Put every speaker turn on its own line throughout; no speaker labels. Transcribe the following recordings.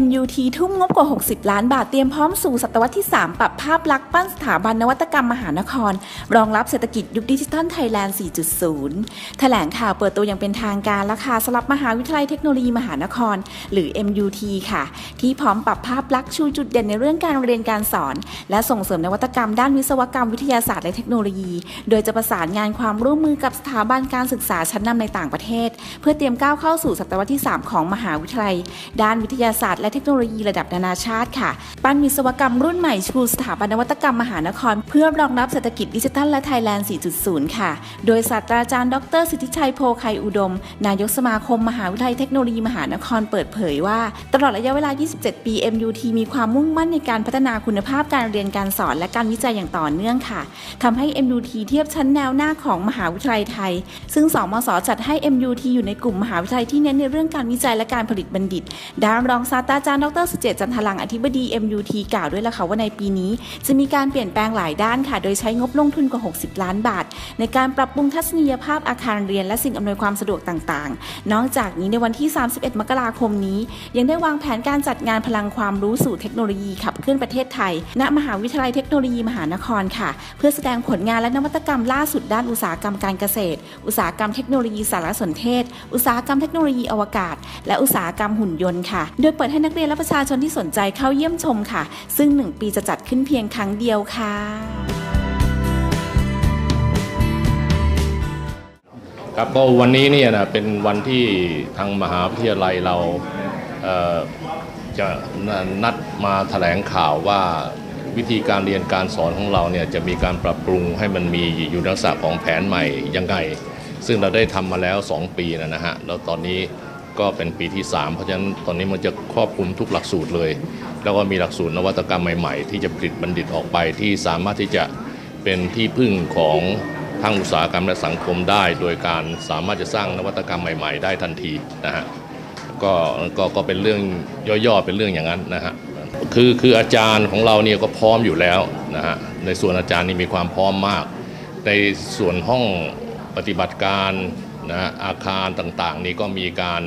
MUT ทุ่มงบกว่า 60 ล้านบาทเตรียมพร้อมสู่ศตวรรษที่ 3 ปรับภาพลักษณ์ปั้นสถาบันนวัตกรรมมหานคร รองรับเศรษฐกิจยุคดิจิทัลไทยแลนด์ 4.0 แถลงข่าวเปิดตัวอย่างเป็นทางการและค่ะสำหรับมหาวิทยาลัยเทคโนโลยีมหานคร หรือ MUT ค่ะ ที่พร้อมปรับภาพลักษณ์ชูจุดเด่นในเรื่องการเรียนการสอน และส่งเสริมนวัตกรรมด้านวิศวกรรมวิทยาศาสตร์และเทคโนโลยี โดยจะประสานงานความร่วมมือกับสถาบันการศึกษาชั้นนำในต่างประเทศ เพื่อเตรียมก้าวเข้าสู่ศตวรรษที่ 3 ของมหาวิทยาลัย ด้านวิทยาศาสตร์และเทคโนโลยีระดับนานาชาติค่ะ ปั้นวิศวกรรมรุ่นใหม่ชูสถาบันนวัตกรรมมหานคร เพื่อรองรับเศรษฐกิจดิจิทัลและไทยแลนด์ 4.0 ค่ะ โดยศาสตราจารย์ดร สิทธิชัยโพไคอุดม นายกสมาคมมหาวิทยาลัยเทคโนโลยีมหานครเปิดเผยว่า ตลอดระยะเวลา 27 ปี MUT มีความมุ่งมั่นในการพัฒนาคุณภาพการเรียนการสอนและการวิจัยอย่างต่อเนื่องค่ะทำให้ MUT เทียบชั้นแนวหน้าของมหาวิทยาลัยไทย ซึ่งสมศจัดให้ MUT อยู่ในกลุ่มมหาวิทยาลัยที่เน้นในเรื่องการวิจัยและการผลิตบัณฑิตด้านรองศาสตราจารย์ดรสุเจตจันทลังอธิบดี MUT กล่าวด้วยล่ะค่ะว่าในปีนี้ จะมีการเปลี่ยนแปลงหลายด้านค่ะ โดยใช้งบลงทุนกว่า 60 ล้านบาท ในการปรับปรุงทัศนียภาพอาคารเรียน และสิ่งอำนวยความสะดวกต่างๆ นอกจากนี้ในวันที่ 31 มกราคมนี้ ยังได้วางแผนการจัดงานพลังความรู้สู่เทคโนโลยีขับเคลื่อนประเทศไทย ณ มหาวิทยาลัยเทคโนโลยีมหานครค่ะ เพื่อแสดงผลงานและนวัตกรรมล่าสุดด้านอุตสาหกรรมการเกษตร อุตสาหกรรมเทคโนโลยีสารสนเทศ อุตสาหกรรมเทคโนโลยีอวกาศ และอุตสาหกรรมหุ่นยนต์ค่ะ โดยเปิดให้นักเรียนและประชาชนที่สนใจเข้าเยี่ยมชมค่ะ ซึ่ง 1 ปีจะจัดขึ้นเพียงครั้งเดียวค่ะ
ครับก็วันนี้เนี่ยนะเป็นวันที่ทางมหาวิทยาลัยเราเจะนัดมาแถลงข่าวว่าวิธีการเรียนการสอนของเราเนี่ยจะมีการปรับปรุงให้มันมีอยู่ในลักษณะของแผนใหม่ยังไง ซึ่งเราได้ทำมาแล้ว 2 ปีนะนะฮะแล้วตอนนี้ ก็เป็นปีที่ 3 เพราะฉะนั้นตอนนี้มันจะครอบคลุมทุกหลักสูตรเลย แล้วก็มีหลักสูตรนวัตกรรมใหม่ๆ ที่จะผลิตบัณฑิตออกไปที่สามารถที่จะเป็นที่พึ่งของทางอุตสาหกรรมและสังคมได้ โดยการสามารถจะสร้างนวัตกรรมใหม่ ๆ ได้ทันทีนะฮะก็ก็ก็เป็นเรื่องย่อๆเป็นเรื่องอย่างนั้นนะฮะคือคืออาจารย์ของเราเนี่ยก็พร้อมอยู่แล้วนะฮะในส่วนอาจารย์นี่มีความพร้อมมาก ในส่วนห้องปฏิบัติการนะฮะอาคารต่างๆ นี่ก็มีการ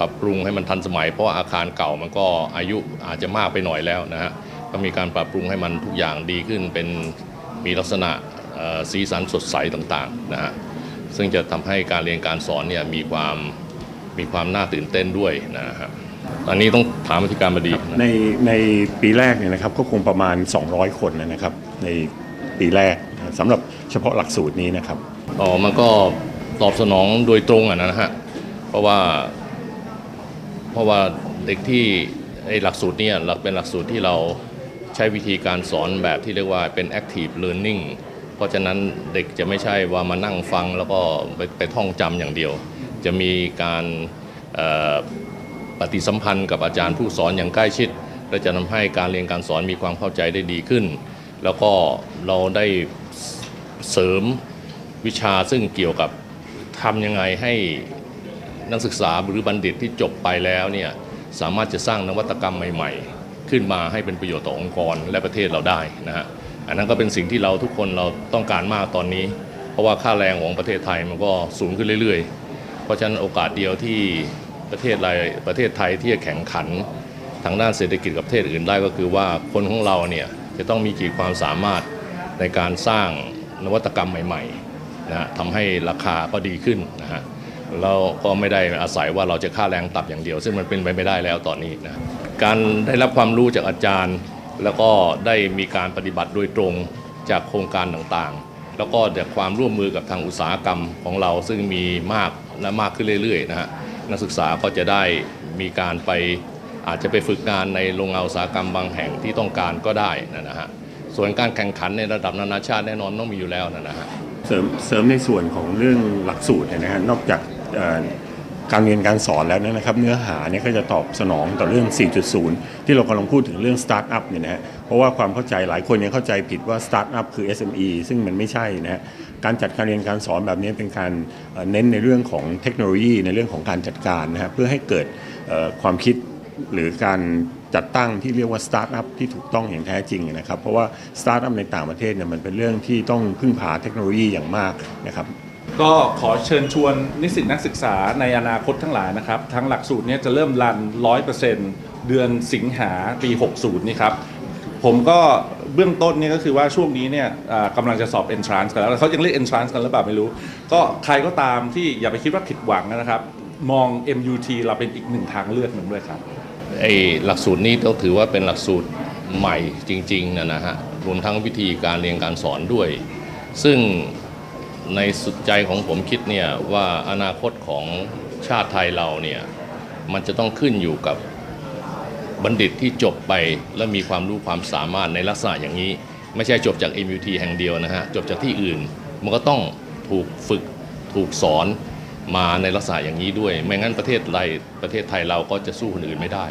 ปรับปรุงให้มันทันสมัย เพราะว่าอาคารเก่ามันก็อายุอาจจะมากไปหน่อยแล้วนะฮะก็มีการปรับปรุงให้มันทุกอย่างดีขึ้นเป็นมีลักษณะเอ่อสีสันสดใสต่างๆนะฮะซึ่งจะทำให้การเรียนการสอนเนี่ยมีความมีความน่าตื่นเต้นด้วยนะฮะอันนี้ต้องถามอธิการบดีนะ
ในในปีแรกเนี่ยนะครับก็คงประมาณ 200 คนนะครับ ในปีแรกนะสำหรับเฉพาะหลักสูตรนี้นะครับ
อ๋อมันก็ตอบสนองโดยตรงอะนะฮะเพราะว่า เพราะว่าเด็กที่ไอ้หลักสูตรเนี่ยหลักเป็นหลักสูตรที่เราใช้วิธีการสอนแบบที่เรียกว่าเป็น active learning เพราะฉะนั้นเด็กจะไม่ใช่ว่ามานั่งฟังแล้วก็ไปไปท่องจำอย่างเดียว จะมีการปฏิสัมพันธ์กับอาจารย์ผู้สอนอย่างใกล้ชิด และจะทำให้การเรียนการสอนมีความเข้าใจได้ดีขึ้น แล้วก็เราได้เสริมวิชาซึ่งเกี่ยวกับทำยังไงให้ นักศึกษาหรือบัณฑิตที่จบไปแล้วเนี่ยสามารถจะสร้างนวัตกรรมใหม่ ๆ ขึ้นมาให้เป็นประโยชน์ต่อองค์กรและประเทศเราได้นะฮะอันนั้นก็เป็นสิ่งที่เราทุกคนเราต้องการมากตอนนี้ เพราะว่าค่าแรงของประเทศไทยมันก็สูงขึ้นเรื่อย ๆ เพราะฉะนั้นโอกาสเดียวที่ประเทศไรประเทศไทยที่จะแข่งขันทางด้านเศรษฐกิจกับประเทศอื่นได้ก็คือว่าคนของเราเนี่ยจะต้องมีขีดความสามารถในการสร้างนวัตกรรมใหม่ๆนะฮะทำให้ราคาก็ดีขึ้นนะฮะ เราก็ไม่ได้อาศัยว่าเราจะค่าแรงต่ำอย่างเดียว ซึ่งมันเป็นไปไม่ได้แล้วตอนนี้นะการได้รับความรู้จากอาจารย์ แล้วก็ได้มีการปฏิบัติโดยตรงจากโครงการต่างๆ แล้วก็จากความร่วมมือกับทางอุตสาหกรรมของเราซึ่งมีมากและมากขึ้นเรื่อยๆนะฮะนักศึกษาก็จะได้มีการไปอาจจะไปฝึกงานในโรงงานอุตสาหกรรมบางแห่งที่ต้องการก็ได้นะฮะส่วนการแข่งขันในระดับนานาชาติแน่นอนต้องมีอยู่แล้วนะฮะ
เสริมเสริมในส่วนของเรื่องหลักสูตรเนี่ยนะฮะนอกจาก การเรียนการสอนแล้วนะครับ เนื้อหาเนี่ยก็จะตอบสนองต่อเรื่อง 4.0 ที่เรากำลังพูดถึงเรื่องสตาร์ทอัพเนี่ยนะฮะเพราะว่าความเข้าใจหลายคนยังเข้าใจผิดว่าสตาร์ทอัพคือ SME ซึ่งมันไม่ใช่นะฮะการจัดการเรียนการสอนแบบนี้เป็นการเน้นในเรื่องของเทคโนโลยีในเรื่องของการจัดการนะฮะเพื่อให้เกิดความคิดหรือการจัดตั้งที่เรียกว่าสตาร์ทอัพที่ถูกต้องอย่างแท้จริงนะครับ เพราะว่าสตาร์ทอัพในต่างประเทศเนี่ยมันเป็นเรื่องที่ต้องพึ่งพาเทคโนโลยีอย่างมากนะครับ
ก็ขอเชิญชวนนิสิตนักศึกษาในอนาคตทั้งหลายนะครับทั้งหลักสูตรเนี้จะเริ่มรัน 100%เดือนสิงหาปี 60 นี่ครับ ผมก็เบื้องต้นเนี่ยก็คือว่าช่วงนี้เนี่ยกำลังจะสอบ entrance กันแล้วเขายังเรียก entrance กันหรือเปล่าไม่รู้ ก็ใครก็ตามที่อย่าไปคิดว่าผิดหวังนะครับ มอง MUT เราเป็นอีกหนึ่งทางเลือกหนึ่งด้วยครับ
ไอ้หลักสูตรนี้ต้องถือว่าเป็นหลักสูตรใหม่จริงๆนะนะฮะรวมทั้งวิธีการเรียนการสอนด้วย ซึ่ง ในสุดใจของผมคิดเนี่ยว่าอนาคตของชาติไทยเราเนี่ยมันจะต้องขึ้นอยู่กับบัณฑิตที่จบไปและมีความรู้ความสามารถในลักษณะอย่างนี้ ไม่ใช่จบจาก MUT แห่งเดียวนะฮะจบจากที่อื่น มันก็ต้องถูกฝึกถูกสอนมาในลักษณะอย่างนี้ด้วย ไม่งั้นประเทศไรประเทศไทยเราก็จะสู้คนอื่นไม่ได้